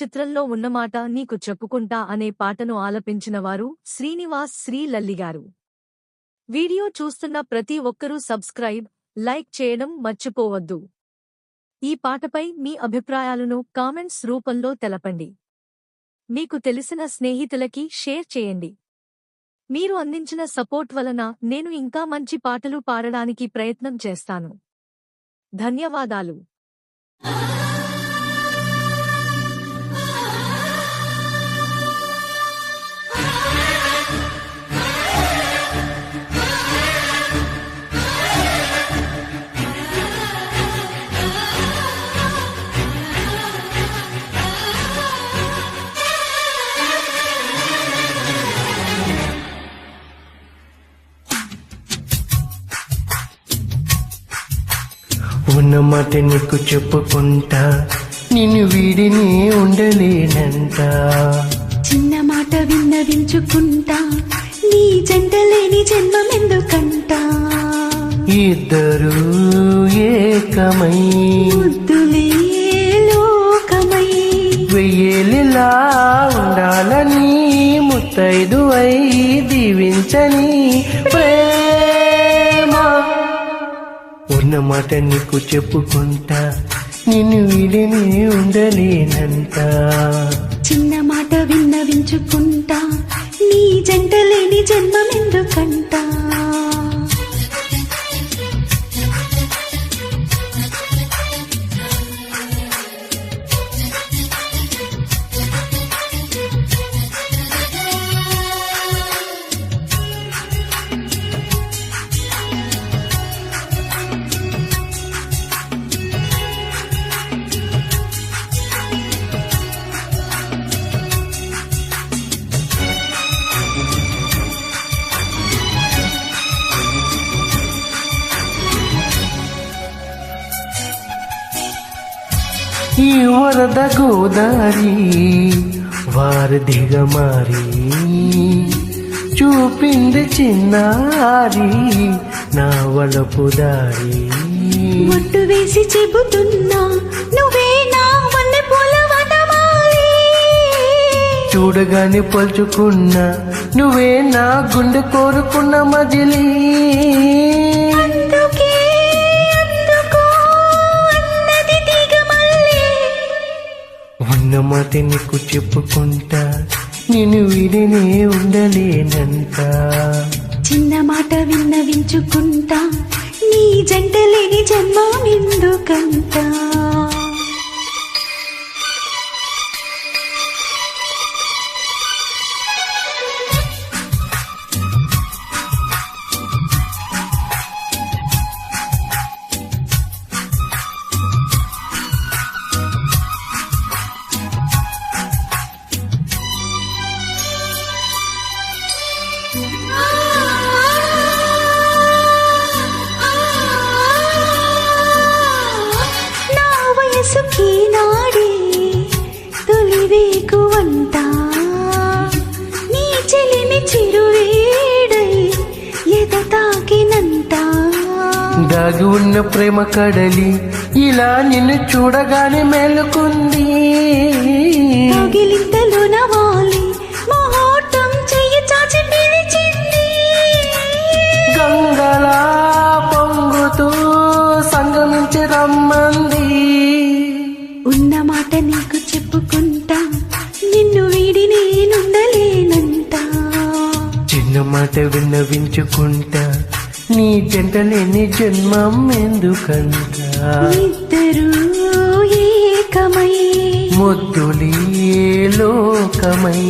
చిత్రంలో ఉన్నమాట నీకు చెప్పుకుంటా అనే పాటను ఆలపించినవారు శ్రీనివాస్ శ్రీలల్లి గారు. వీడియో చూస్తున్న ప్రతి ఒక్కరూ సబ్స్క్రైబ్ లైక్ చేయడం మర్చిపోవద్దు. ఈ పాటపై మీ అభిప్రాయాలను కామెంట్స్ రూపంలో తెలపండి. మీకు తెలిసిన స్నేహితులకి షేర్ చేయండి. మీరు అందించిన సపోర్ట్ వలన నేను ఇంకా మంచి పాటలు పాడడానికి ప్రయత్నం చేస్తాను. ధన్యవాదాలు. ఉన్నమాట నీకు చెప్పుకుంటా. నిన్ను వీడిని ఉండలేనంట. చిన్న మాట విన్నవించుకుంటా నీ జంట లేని జన్మమెందుకంటా. ఇద్దరు ఏకమై. ముద్దులే లోకమై. వెయ్యేలిలా ఉండాలని ముత్తైదు అయి దీవించని మాట నీకు చెప్పుకుంటా. నిన్ను వీడిని ఉండలేనంట. చిన్న మాట విన్నవించుకుంటా నీ జంట లేని జన్మమెందుకంటా. ఈ వరద గోదారి వారధిగా మారి చూపింది చిన్నారి నా వలపు దారి. ఒట్టు వేసి చెబుతున్నా నువ్వే నా వన్నె చూడగానే పలుచుకున్నా నువ్వే నా గుండె కోరుకున్న మజిలీ. మాట నీకు చెప్పుకుంటా నేను విడినే ఉండలేనంట. చిన్న మాట విన్నవించుకుంటా నీ జంట లేని జన్మమెందుకంటా దాగి ఉన్న ప్రేమ కడలి ఇలా నిన్ను చూడగానే మేలుకుంది. గంగలా పొంగుతూ సంగమించి రమ్మంది. ఉన్న మాట నీకు చెప్పుకుంటా నిన్ను వీడి నేనుండలేనంట చిన్న మాట విన్నవించుకుంటా. నీ జంట లేని జన్మం ఎందుకంట? ఇద్దరు ఏకమై ముద్దులీ లోకమై